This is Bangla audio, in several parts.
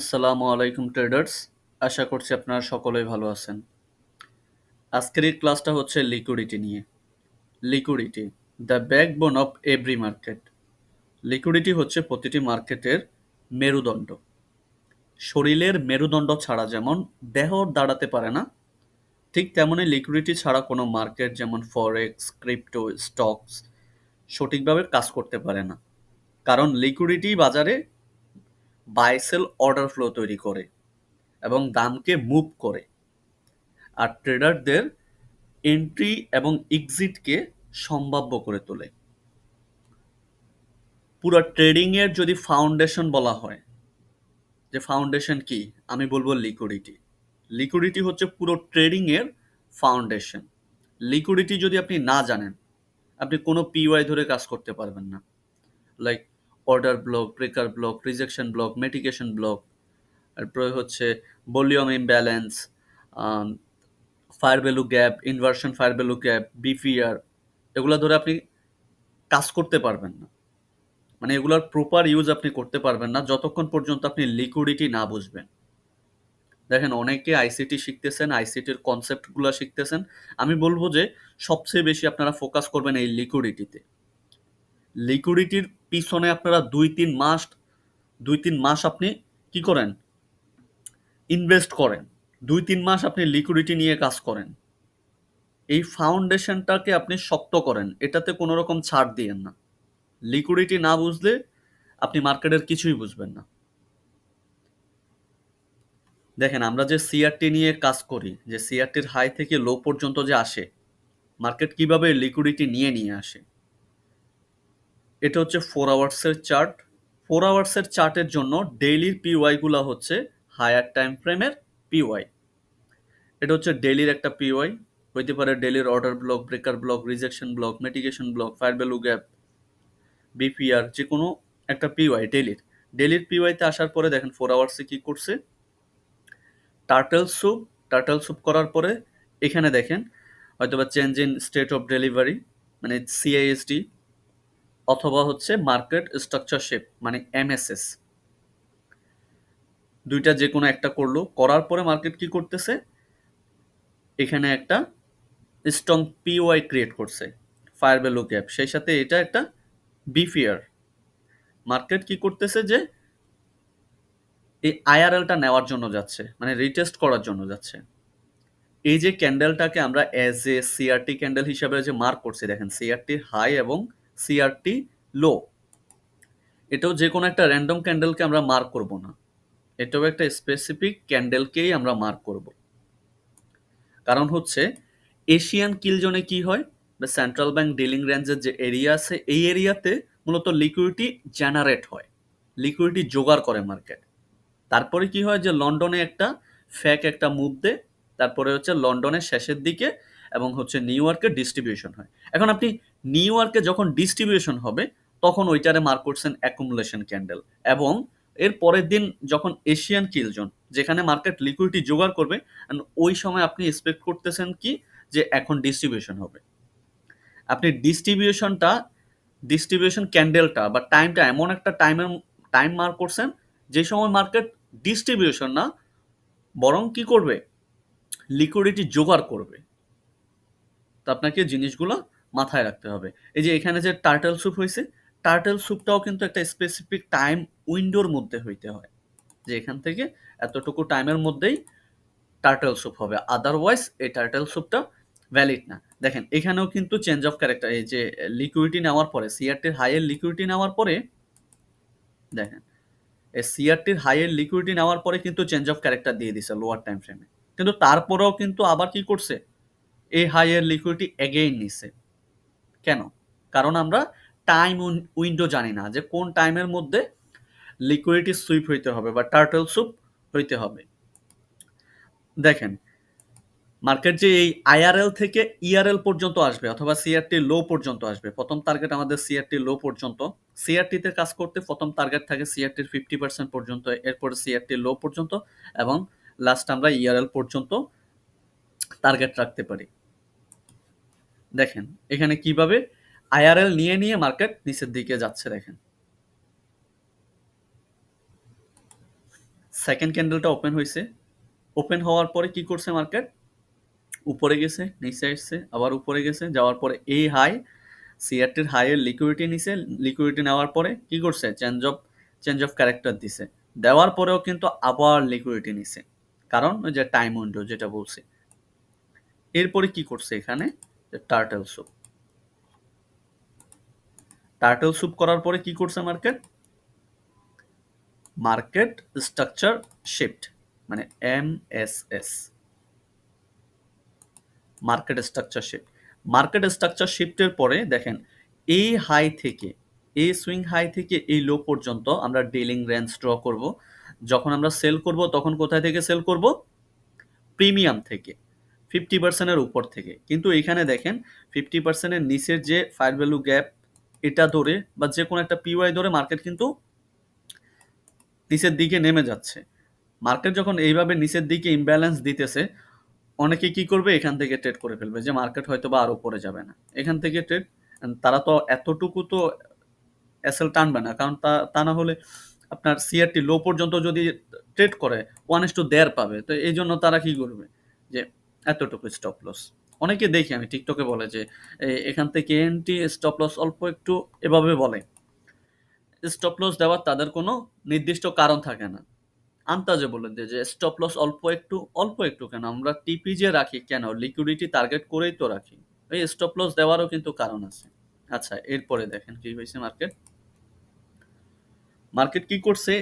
আসসালামু আলাইকুম ট্রেডার্স আশা করছি আপনারা সকলেই ভালো আছেন। আজকের এই ক্লাসটা হচ্ছে লিকুইডিটি নিয়ে। Liquidity the backbone of every market liquidity হচ্ছে প্রতিটি মার্কেটের মেরুদণ্ড। শরীরের মেরুদণ্ড ছাড়া যেমন দেহ দাঁড়াতে পারে না, ঠিক তেমনই লিকুইডিটি ছাড়া কোনো মার্কেট যেমন ফরেক্স ক্রিপ্টো স্টকস সঠিকভাবে কাজ করতে পারে না। কারণ লিকুইডিটি বাজারে বাইসেল অর্ডার ফ্লো তৈরি করে এবং দামকে মুভ করে। আর ট্রেডারদের এন্ট্রি এবং এক্সিটকে সম্ভাব্য করে তোলে। পুরো ট্রেডিংয়ের যদি ফাউন্ডেশন বলা হয়, যে ফাউন্ডেশন কি? আমি বলব লিকুইডিটি। লিকুইডিটি হচ্ছে পুরো ট্রেডিংয়ের ফাউন্ডেশন। লিকুইডিটি যদি আপনি না জানেন, আপনি কোনো পিওয়াই ধরে কাজ করতে পারবেন না। Like order block breaker block rejection block mitigation block তারপরে হচ্ছে volume imbalance fair value gap inversion fair value gap BPR এগুলো ধরে আপনি কাজ করতে পারবেন না। মানে এগুলোর প্রপার ইউজ আপনি করতে পারবেন না, যতক্ষণ পর্যন্ত আপনি লিকুইডিটি না বুঝবেন। দেখেন, অনেকে আইসিটি শিখতেছেন আইসিটির কনসেপ্টগুলো শিখতেছেন। আমি বলব যে, সবচেয়ে বেশি আপনারা ফোকাস করবেন এই লিকুইডিটিতে লিকুইডিটির পিছনে আপনারা দুই তিন মাস, দুই তিন মাস আপনি কি করেন? ইনভেস্ট করেন। দুই তিন মাস আপনি লিকুইডিটি নিয়ে কাজ করেন। এই ফাউন্ডেশনটাকে আপনি শক্ত করেন। এটাতে কোনো রকম ছাড় দিয়েন না। লিকুইডিটি না বুঝলে আপনি মার্কেটের কিছুই বুঝবেন না। দেখেন, আমরা যে সিআরটি নিয়ে কাজ করি, যে সিআরটির হাই থেকে লো পর্যন্ত যে আসে মার্কেট কীভাবে লিকুইডিটি নিয়ে নিয়ে আসে? এটা হচ্ছে ফোর আওয়ার্সের চার্ট ফোর আওয়ার্সের চার্টের জন্য ডেইলির পিওয়াইগুলো হচ্ছে হায়ার টাইম ফ্রেমের পিওয়াই এটা হচ্ছে ডেইলির একটা পিওয়াই হইতে পারে ডেলির order block breaker block rejection block mitigation block fair value gap BPR যে কোনো একটা পিওয়াই ডেলির ডেলির পিওয়াইতে আসার পরে দেখেন ফোর আওয়ার্সে কি করছে। টার্টেল স্যুপ টার্টেল স্যুপ করার পরে এখানে দেখেন হয়তোবা change in state of delivery মানে সিআইএসডি অথবা হচ্ছে মার্কেট স্ট্রাকচারশিপ মানে এমএসএস। দুইটা যে কোনো একটা করল। করার পরে মার্কেট কি করতেছে? এখানে একটা স্ট্রং পিওয়াই ক্রিয়েট করছে ফায়ার ভ্যালু গ্যাপ সেই সাথে এটা একটা বিফিয়ার মার্কেট কি করতেছে যে এই আইআরএলটা নেওয়ার জন্য যাচ্ছে মানে রিটেস্ট করার জন্য যাচ্ছে। এই যে ক্যান্ডেলটাকে আমরা অ্যাজ এ সিআরটি ক্যান্ডেল হিসাবে যে মার্ক করছি, দেখেন সিআরটি হাই এবং সিআরটি লো এটাও যে কোনো একটা র্যান্ডম ক্যান্ডেলকে আমরা মার্ক করব না। এটাও একটা স্পেসিফিক ক্যান্ডেলকেই আমরা মার্ক করব। কারণ হচ্ছে এশিয়ান কিল জোনে কি হয়? বা সেন্ট্রাল ব্যাংক ডিলিং রেঞ্জের যে এরিয়া আছে, এই এরিয়াতে মূলত লিকুইডিটি জেনারেট হয়। লিকুইডিটি জোগাড় করে মার্কেট তারপরে কি হয় যে লন্ডনে একটা ফ্যাক একটা মুভ দেয়, তারপরে হচ্ছে লন্ডনের শেষের দিকে এবং হচ্ছে নিউ ইয়র্কে ডিস্ট্রিবিউশন হয়। এখন আপনি নিউ ইয়র্কে যখন ডিস্ট্রিবিউশন হবে, তখন ওইটারে মার্ক করছেন অ্যাকুমুলেশন ক্যান্ডেল এবং এর পরের দিন যখন এশিয়ান কিলজন যেখানে মার্কেট লিকুইডিটি জোগাড় করবে ওই সময় আপনি এক্সপেক্ট করতেছেন কি? যে এখন ডিস্ট্রিবিউশন হবে। আপনি ডিস্ট্রিবিউশনটা ডিস্ট্রিবিউশন ক্যান্ডেলটা বা টাইমটা এমন একটা টাইমের টাইম মার্ক করছেন, যে সময় মার্কেট ডিস্ট্রিবিউশন না, বরং কি করবে? লিকুইডিটি জোগাড় করবে। তা আপনাকে জিনিসগুলো মাথায় রাখতে হবে। এই যে এখানে যে টার্টেল স্যুপ হয়েছে টার্টেল স্যুপটাও কিন্তু একটা স্পেসিফিক টাইম উইন্ডোর মধ্যে হইতে হয়। যে এখান থেকে এতটুকু টাইমের মধ্যেই টার্টেল স্যুপ হবে। আদারওয়াইজ এই টার্টেল স্যুপটা ভ্যালিড না। দেখেন, এখানেও কিন্তু চেঞ্জ অফ ক্যারেক্টার এই যে লিকুইডিটি নেওয়ার পরে সিআরটির হাইয়ের লিকুইডিটি নেওয়ার পরে, দেখেন, এই সিআরটির হাইয়ের লিকুইডিটি নেওয়ার পরে কিন্তু চেঞ্জ অফ ক্যারেক্টার দিয়ে দিছে লোয়ার টাইম ফ্রেমে কিন্তু তারপরেও কিন্তু আবার কি করছে? এই হাইয়ের লিকুইডিটি এগেইন নিছে। কেন? কারণ আমরা টাইম উইন্ডো জানি না যে কোন টাইমের মধ্যে লিকুইডিটি সুইপ হইতে হবে বা টার্টেল সুপ হইতে হবে। দেখেন মার্কেট যে এই আইআরএল থেকে ইআরএল পর্যন্ত আসবে অথবা সিআরটি লো পর্যন্ত আসবে, প্রথম টার্গেট আমাদের সিআরটি লো পর্যন্ত। সিআরটিতে কাজ করতে প্রথম টার্গেট থাকে সিআরটির ফিফটি পার্সেন্ট পর্যন্ত, এরপরে সিআরটি লো পর্যন্ত এবং লাস্ট আমরা ইআরএল পর্যন্ত টার্গেট রাখতে পারি। দেখেন, এখানে কীভাবে আইআরএল নিয়ে নিয়ে মার্কেট নিচের দিকে যাচ্ছে, দেখেন। সেকেন্ড ক্যান্ডেলটা ওপেন হয়েছে। ওপেন হওয়ার পরে কি করছে মার্কেট? উপরে গেছে, নিচে এসছে আবার উপরে গেছে, যাওয়ার পরে এই হাই সিআরটির হাইয়ের লিকুইডিটি নিছে লিকুইডিটি নেওয়ার পরে কি করছে? Change of change of character দিছে। দেওয়ার পরেও কিন্তু আবার লিকুইডিটি নিছে। কারণ ওই যে টাইম উইন্ডো যেটা বলছি। এরপরে কি করছে এখানে? টার্টেল স্যুপ টার্টেল স্যুপ করার পরে কি করছে মার্কেট মার্কেট স্ট্রাকচার শিফট মানে M S S market structure shift market structure শিফটের পরে দেখেন এই হাই থেকে এই সুইং হাই থেকে এই লো পর্যন্ত আমরা ডিলিং রেঞ্জ ড্র করব। যখন আমরা সেল করব, তখন কোথায় থেকে সেল করব? প্রিমিয়াম থেকে। ফিফটি পার্সেন্টের উপর থেকে। কিন্তু এখানে দেখেন ফিফটি পার্সেন্টের নিচের যে ফায়ার ভ্যালু গ্যাপ এটা ধরে বা যে কোনো একটা পিওয়াই ধরে মার্কেট কিন্তু নিচের দিকে নেমে যাচ্ছে। মার্কেট যখন এইভাবে নিচের দিকে ইমব্যালেন্স দিতেছে, অনেকে কি করবে? এখান থেকে ট্রেড করে ফেলবে যে মার্কেট হয়তো বা আরও পরে যাবে না। এখান থেকে ট্রেড তারা তো এতটুকু তো এসএল টানবে না, কারণ তা তা না হলে আপনার সিআরটি লো পর্যন্ত যদি ট্রেড করে ওয়ান ইস টু দেয়ার পাবে। তো এই জন্য তারা কি করবে? যে এতটুকু স্টপ লস অনেকে দেখি, আমি টিকটকে বলে যে এখান থেকে এনটি স্টপ লস অল্প একটু এভাবে বলে। স্টপ লস দেওয়ার তাদের কোনো নির্দিষ্ট কারণ থাকে না। আন্তাজে বলে দিয়ে যে স্টপ লস অল্প একটু অল্প একটু কেন? আমরা টিপি যে রাখি কেন? লিকুইডিটি টার্গেট করেই তো রাখি। এই স্টপ লস দেওয়ারও কিন্তু কারণ আছে। আচ্ছা এরপরে দেখেন কি হয়েছে মার্কেট মার্কেট কি করছে?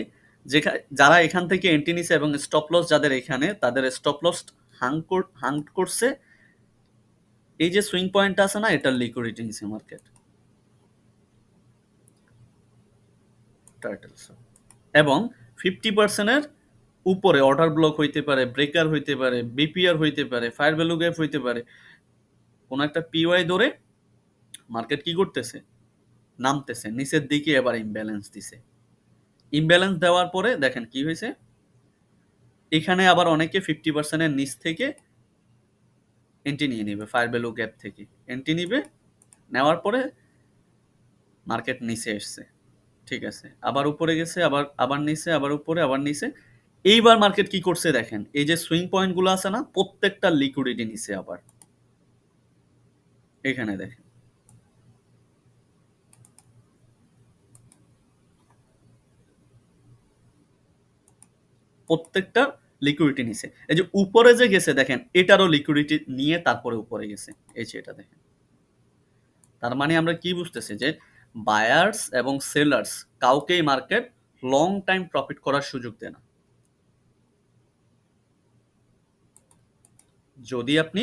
যেখানে যারা এখান থেকে এন্ট্রি নিছে এবং স্টপ লস যাদের এখানে, তাদের স্টপ লস হাং করছে এই যে সুইং পয়েন্ট আছে না এটা লিকুইডিটি নিছে মার্কেট এবং ফিফটি পার্সেন্টের উপরে অর্ডার ব্লক হইতে পারে ব্রেকার হইতে পারে বিপিআর হইতে পারে ফায়ার ভ্যালু গ্যাপ হইতে পারে কোনো একটা পিওয়াই ধরে মার্কেট কি করতেছে? নামতেছে নিচের দিকে এবার ইমব্যালেন্স দিছে। ইমব্যালেন্স দেওয়ার পরে দেখেন কি হয়েছে এখানে আবার অনেকে ফিফটি পার্সেন্টের নিচ থেকে এন্ট্রি নিয়ে নেবে ফায়ার ভ্যালু গ্যাপ থেকে। এন্ট্রি নিবে, নেওয়ার পরে মার্কেট নিচে এসছে, ঠিক আছে? আবার উপরে গেছে, আবার আবার নিচে, আবার উপরে, আবার নিচে। এইবার মার্কেট কি করছে দেখেন, এই যে সুইং পয়েন্টগুলো আছে না, প্রত্যেকটা লিকুইডিটি নিচে আবার। এখানে দেখেন। প্রত্যেকটা লিকুইডিটি নিচে এই যে উপরে যে গেছে, দেখেন, এটারও লিকুইডিটি নিয়ে তারপরে উপরে গেছে। এই যে এটা দেখেন। তার মানে আমরা কি বুঝতেছি যে বায়ার্স এবং সেলার্স কাউকেই মার্কেট লং টাইম প্রফিট করার সুযোগ দেয় না। যদি আপনি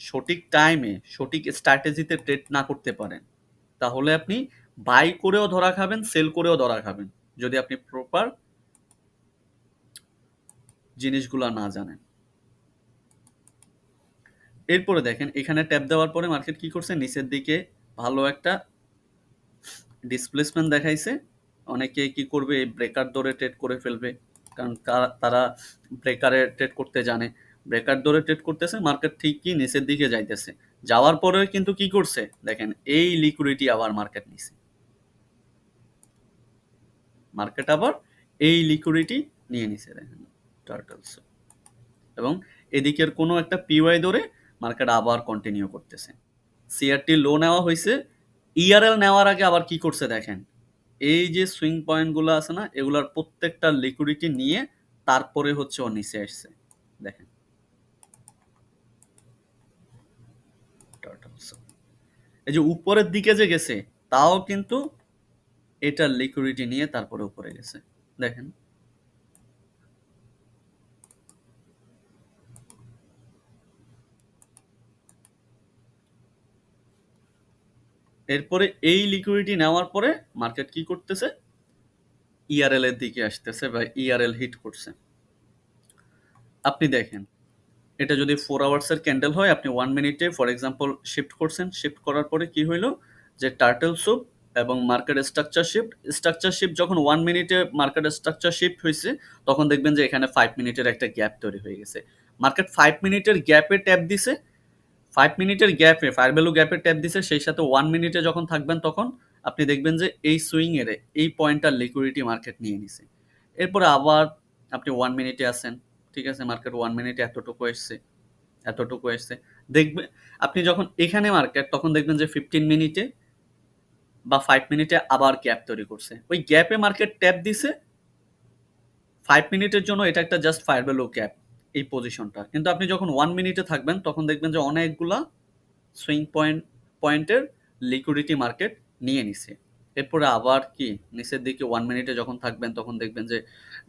সঠিক টাইমে সঠিক স্ট্র্যাটেজিতে ট্রেড না করতে পারেন, তাহলে আপনি বাই করেও ধরা খাবেন সেল করেও ধরা খাবেন। যদি আপনি প্রপার জিনিসগুলো না জানেন। এরপরে দেখেন, এখানে ট্যাপ দেওয়ার পরে মার্কেট কি করছে? নিচের দিকে ভালো একটা ডিসপ্লেসমেন্ট দেখাইছে। অনেকে কি করবে? ব্রেকার ধরে ট্রেড করে ফেলবে। কারণ তারা ব্রেকারে ট্রেড করতে জানে। ব্রেকার ধরে ট্রেড করতেছে, মার্কেট ঠিকই নিচের দিকে যাইতেছে। যাওয়ার পরে কিন্তু কি করছে? দেখেন, এই লিকুইডিটি আবার মার্কেট নিছে। মার্কেট আবার এই লিকুইডিটি নিয়ে নিছে, দেখেন। টার্টলস এবং এদিকের কোনো একটা পিওয়াই ধরে মার্কেট আবার কন্টিনিউ করতেছে। সিআরটি লো নেওয়া হয়েছে। ইআরএল নেওয়ার আগে আবার কি করছে দেখেন? এই যে সুইং পয়েন্টগুলো আছে না, এগুলার প্রত্যেকটা লিকুইডিটি নিয়ে তারপরে হচ্ছে ও নিচে আসছে। দেখেন। এই যে উপরের দিকে যে গেছে, তাও কিন্তু এটা লিকুইডিটি নিয়ে তারপরে উপরে গেছে। দেখেন। এরপরে এই লিকুইডিটি নেওয়ার পরে মার্কেট কি করতেছে? ইআরএল এর দিকে আসতেছে বা ইআরএল হিট করছে। আপনি দেখেন, এটা যদি ফোর আওয়ার্সের ক্যান্ডেল হয়, আপনি ওয়ান মিনিটে ফর এক্সাম্পল শিফট করছেন। শিফট করার পরে কি হইল? যে টার্টেল স্যুপ এবং market structure shift structure shift যখন ওয়ান মিনিটে মার্কেট স্ট্রাকচার শিফট হয়েছে তখন দেখবেন যে এখানে ফাইভ মিনিটের একটা গ্যাপ তৈরি হয়ে গেছে। মার্কেট ফাইভ মিনিটের গ্যাপে ট্যাপ দিছে ফাইভ মিনিটের গ্যাপে ফায়ার ভ্যালু গ্যাপে ট্যাপ দিছে, সেই সাথে ওয়ান মিনিটে যখন থাকবেন তখন আপনি দেখবেন যে এই সুইংয়ের এই পয়েন্টটার লিকুইডিটি মার্কেট নিয়ে নিছে। এরপরে আবার আপনি ওয়ান মিনিটে আছেন ঠিক আছে? মার্কেট ওয়ান মিনিটে এতটুকু এসছে এতটুকু এসছে। দেখবেন আপনি যখন এখানে মার্কেট তখন দেখবেন যে ফিফটিন মিনিটে বা ফাইভ মিনিটে আবার গ্যাপ তৈরি করছে। ওই গ্যাপে মার্কেট ট্যাপ দিছে ফাইভ মিনিটের জন্য এটা একটা জাস্ট ফায়ার ভ্যালু গ্যাপ এই পজিশনটা কিন্তু আপনি যখন ওয়ান মিনিটে থাকবেন, তখন দেখবেন যে অনেকগুলা সুইং পয়েন্ট পয়েন্টের লিকুইডিটি মার্কেট নিয়ে নিছে। এরপরে আবার কি? নিচের দিকে ওয়ান মিনিটে যখন থাকবেন, তখন দেখবেন যে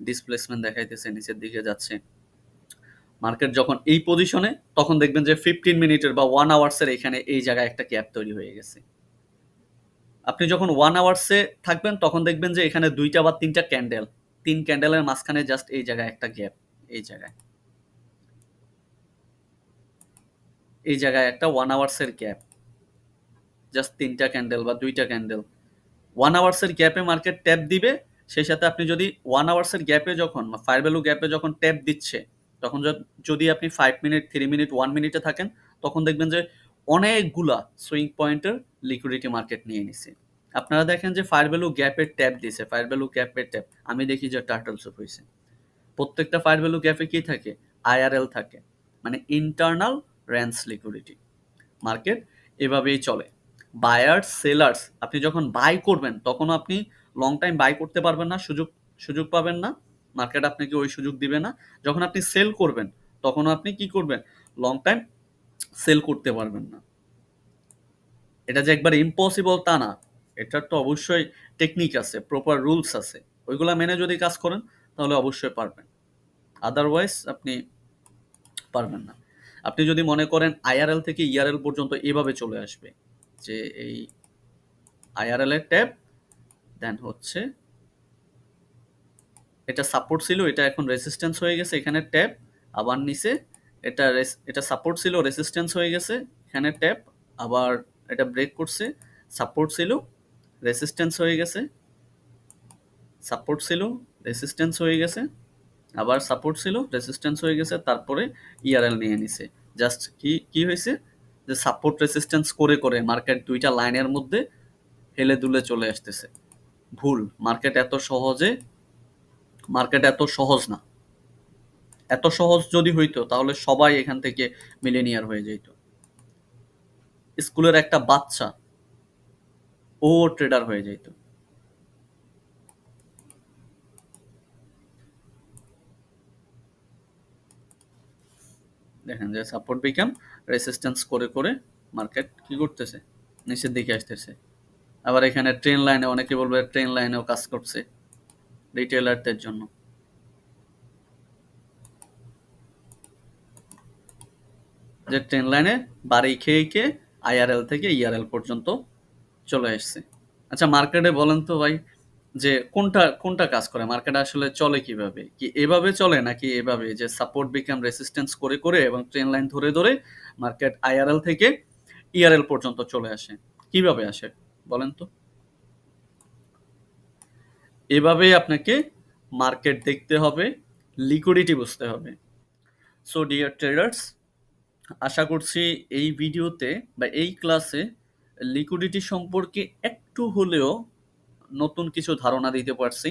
ডিসপ্লেসমেন্ট দেখাইতেছে, নিচের দিকে যাচ্ছে। মার্কেট যখন এই পজিশনে তখন দেখবেন যে ফিফটিন মিনিটের বা ওয়ান আওয়ার্সের এখানে এই জায়গায় একটা ক্যাপ তৈরি হয়ে গেছে। আপনি যখন ওয়ান আওয়ার্সে থাকবেন, তখন দেখবেন যে এখানে দুইটা বা তিনটা ক্যান্ডেল তিন ক্যান্ডেলের মাঝখানে জাস্ট এই জায়গায় একটা গ্যাপ এই জায়গায়। এই জায়গায় একটা ওয়ান আওয়ার্সের গ্যাপ জাস্ট তিনটা ক্যান্ডেল বা দুইটা ক্যান্ডেল ওয়ান আওয়ার্সের গ্যাপে মার্কেট ট্যাপ দিবে, সেই সাথে আপনি যদি ওয়ান আওয়ার্সের গ্যাপে যখন ফায়ার ভ্যালু গ্যাপে যখন ট্যাপ দিচ্ছে, তখন যদি আপনি five minute three minute one মিনিটে থাকেন, তখন দেখবেন যে অনেকগুলা সুইং পয়েন্টের লিকুইডিটি মার্কেট নিয়ে নিছে। আপনারা দেখেন যে ফায়ার ভ্যালু গ্যাপের ট্যাপ দিছে ফায়ার ভ্যালু গ্যাপের ট্যাপ আমি দেখি যে টার্টল সুপ হয়েছে প্রত্যেকটা ফায়ার ভ্যালু গ্যাপে কি থাকে? আইআরএল থাকে। মানে ইন্টারনাল র্যান্স লিকুইডিটি মার্কেট এভাবেই চলে। বায়ার্স সেলার্স আপনি যখন বাই করবেন, তখন আপনি লং টাইম বাই করতে পারবেন না, সুযোগ সুযোগ পাবেন না মার্কেট আপনাকে ওই সুযোগ দিবে না। যখন আপনি সেল করবেন, তখন আপনি কি করবেন? লং টাইম সেল করতে পারবেন না। এটা যে একবার ইম্পসিবল তা না। এটার তো অবশ্যই টেকনিক আছে প্রপার রুলস আছে। ওইগুলা মেনে যদি কাজ করেন, তাহলে অবশ্যই পারবেন। আদারওয়াইজ আপনি পারবেন না। আপনি যদি মনে করেন আইআরএল থেকে ইআরএল পর্যন্ত এভাবে চলে আসবে, যে এই আইআরএল এর ট্যাব দেন হচ্ছে এটা সাপোর্ট ছিল, এটা এখন রেসিস্ট্যান্স হয়ে গেছে, এখানে ট্যাপ আবার নিচে এটা এটা সাপোর্ট ছিল রেসিস্ট্যান্স হয়ে গেছে, এখানে ট্যাপ আবার এটা ব্রেক করছে সাপোর্ট ছিল রেসিস্ট্যান্স হয়ে গেছে সাপোর্ট ছিল রেসিস্ট্যান্স হয়ে গেছে। আবার সাপোর্ট ছিল রেসিস্ট্যান্স হয়ে গেছে, তারপরে ইআরএল নিয়ে নিছে। জাস্ট কি কি হয়েছে? যে সাপোর্ট রেসিস্ট্যান্স করে করে মার্কেট দুইটা লাইনের মধ্যে হেলে দুলে চলে আসতেছে। ভুল মার্কেট এত সহজে মার্কেট এত সহজ না। এত সহজ যদি হইতো, তাহলে সবাই এখান থেকে মিলেনিয়ার হয়ে যেত স্কুলের একটা বাচ্চা, ও ট্রেডার হয়ে যেত দেখেন যে সাপোর্ট বিকাম রেসিস্ট্যান্স করে করে মার্কেট কি করতেছে? নিচের দিকে আসতেছে। আবার এখানে ট্রেন লাইনে অনেকে বলবে ট্রেন লাইনেও কাজ করছে রিটেলারদের জন্য। যে ট্রেন লাইনে বাড়ি খেয়ে খেয়ে আইআরএল থেকে ইআরএল পর্যন্ত চলে এসছে আচ্ছা মার্কেটে বলেন তো ভাই যে কোনটা কোনটা কাজ করে? মার্কেট আসলে চলে কীভাবে? কি এভাবে চলে নাকি এভাবে? যে সাপোর্ট বিকাম রেসিস্টেন্স করে করে এবং ট্রেন লাইন ধরে ধরে মার্কেট আইআরএল থেকে ইআরএল পর্যন্ত চলে আসে। কীভাবে আসে বলেন তো? এভাবেই আপনাকে মার্কেট দেখতে হবে লিকুইডিটি বুঝতে হবে। সো ডিয়ার ট্রেডার্স আশা করছি এই ভিডিওতে বা এই ক্লাসে লিকুইডিটি সম্পর্কে একটু হলেও নতুন কিছু ধারণা দিতে পারছি।